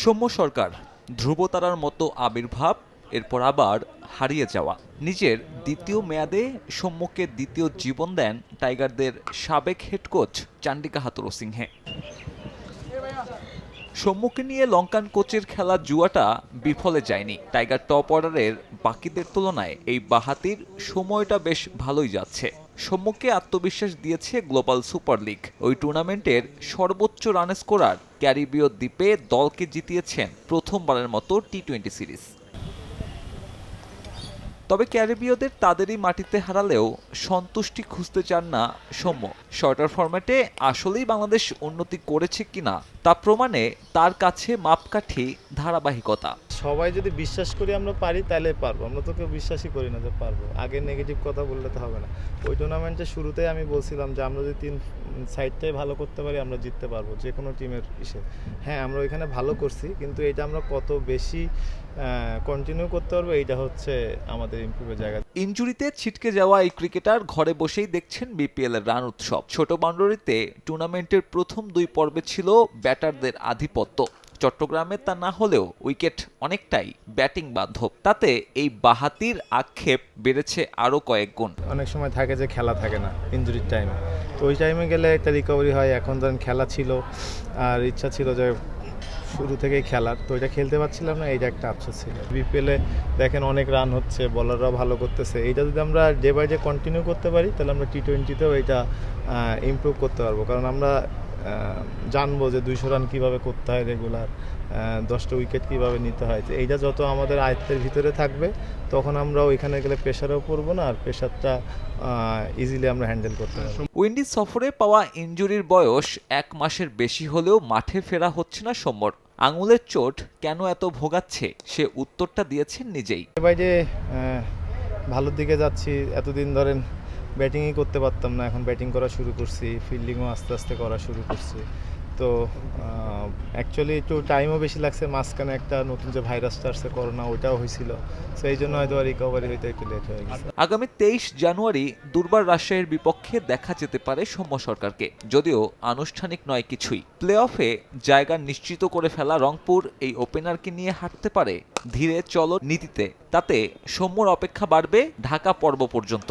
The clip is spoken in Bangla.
সৌম্য সরকার ধ্রুবতারার মতো আবির্ভাব, এরপর আবার হারিয়ে যাওয়া। নিজের দ্বিতীয় মেয়াদে সৌম্যকে দ্বিতীয় জীবন দেন টাইগারদের সাবেক head coach Chandika Hathurusingha. সৌম্যকে নিয়ে লঙ্কান কোচের খেলা জুয়াটা বিফলে যায়নি। টাইগার টপ অর্ডারের বাকিদের তুলনায় এই বাহাতির সময়টা বেশ ভালোই যাচ্ছে। সৌম্যকে আত্মবিশ্বাস দিয়েছে গ্লোবাল সুপার লিগ। ওই টুর্নামেন্টের সর্বোচ্চ রান স্কোরার ক্যারিবীয় দ্বীপে দলকে জিতিয়েছেন প্রথমবারের মতো টি টোয়েন্টি সিরিজ। তবে ক্যারিবীয়দের তাদেরই মাটিতে হারালেও সন্তুষ্টি খুঁজতে চান না সৌম্য। শর্টার ফরম্যাটে আসলেই বাংলাদেশ উন্নতি করেছে কিনা তা প্রমাণে তার কাছে মাপকাঠি ধারাবাহিকতা। সবাই যদি বিশ্বাস করি আমরা পারি, তাহলে পারব। আমরা তো কেউ বিশ্বাসই করি না যে পারব। আগে নেগেটিভ কথা বললে তো হবে না। ওই টুর্নামেন্টের শুরুতেই আমি বলছিলাম যে আমরা যদি তিন সাইডটাই ভালো করতে পারি, আমরা জিততে পারব যে কোনো টিমের ইসে। হ্যাঁ আমরা ওইখানে ভালো করছি, কিন্তু এটা আমরা কত বেশি কন্টিনিউ করতে পারব, এইটা হচ্ছে আমাদের ইমপ্রুভের জায়গা। ইনজুরিতে ছিটকে যাওয়া এই ক্রিকেটার ঘরে বসেই দেখছেন বিপিএল এর রান উৎসব। ছোট বাউন্ডারিতে টুর্নামেন্টের প্রথম দুই পর্বে ছিল ব্যাটারদের আধিপত্য। চট্টগ্রামে তা না হলেও উইকেট অনেকটাই ব্যাটিং বান্ধব। তাতে এই বাহাতির আক্ষেপ বেড়েছে আরও কয়েক গুণ। অনেক সময় থাকে যে খেলা থাকে না ইনজুরির টাইমে তো ওই টাইমে গেলে একটা রিকভারি হয়। এখন ধরেন খেলা ছিল আর ইচ্ছা ছিল যে শুরু থেকেই খেলার। তো এটা খেলতে পারছিলাম না, এইটা একটা আফসোস ছিল। বিপিএলে দেখেন অনেক রান হচ্ছে বলাররাও ভালো করতেছে। এইটা যদি আমরা ডে বাই ডে কন্টিনিউ করতে পারি, তাহলে আমরা টি টোয়েন্টিতেও এটা ইমপ্রুভ করতে পারব। কারণ আমরা জানব যে দুইশো রান কীভাবে করতে হয় রেগুলার দশটা উইকেট কীভাবে নিতে হয়। তো এইটা যত আমাদের আয়ত্তের ভিতরে থাকবে তখন আমরা ওইখানে গেলে প্রেশারেও পড়ব না আর প্রেশারটা ইজিলি আমরা হ্যান্ডেল করতে পারব। উইন্ডিজ সফরে পাওয়া ইনজুরির বয়স এক মাসের বেশি হলেও মাঠে ফেরা হচ্ছে না সম্মর আঙুলের চোট কেন এত ভোগাচ্ছে? সে উত্তরটা দিয়েছেন নিজেই। বাই যে ভালোর দিকে যাচ্ছি। এতদিন ধরেন ব্যাটিংই করতে পারতাম না। এখন ব্যাটিং করা শুরু করছি, ফিল্ডিংও আস্তে আস্তে করা শুরু করছি। তো অ্যাকচুয়ালি একটু টাইমও বেশি লাগছে, মাঝখানে একটা নতুন যে ভাইরাসটা আসছে করোনা ওইটাও হয়েছিল। তো এই জন্য হয়তো রিকভারি হইতে একটু লেট হয়ে গেছে। আগামী তেইশ জানুয়ারি দুর্বার রাজশাহীর বিপক্ষে দেখা যেতে পারে সৌম্য সরকারকে। যদিও আনুষ্ঠানিক নয় কিছুই। প্লে অফে জায়গা নিশ্চিত করে ফেলা রংপুর এই ওপেনারকে নিয়ে হাঁটতে পারে ধীরে চলো নীতিতে। তাতে সৌম্যর অপেক্ষা বাড়বে ঢাকা পর্ব পর্যন্ত।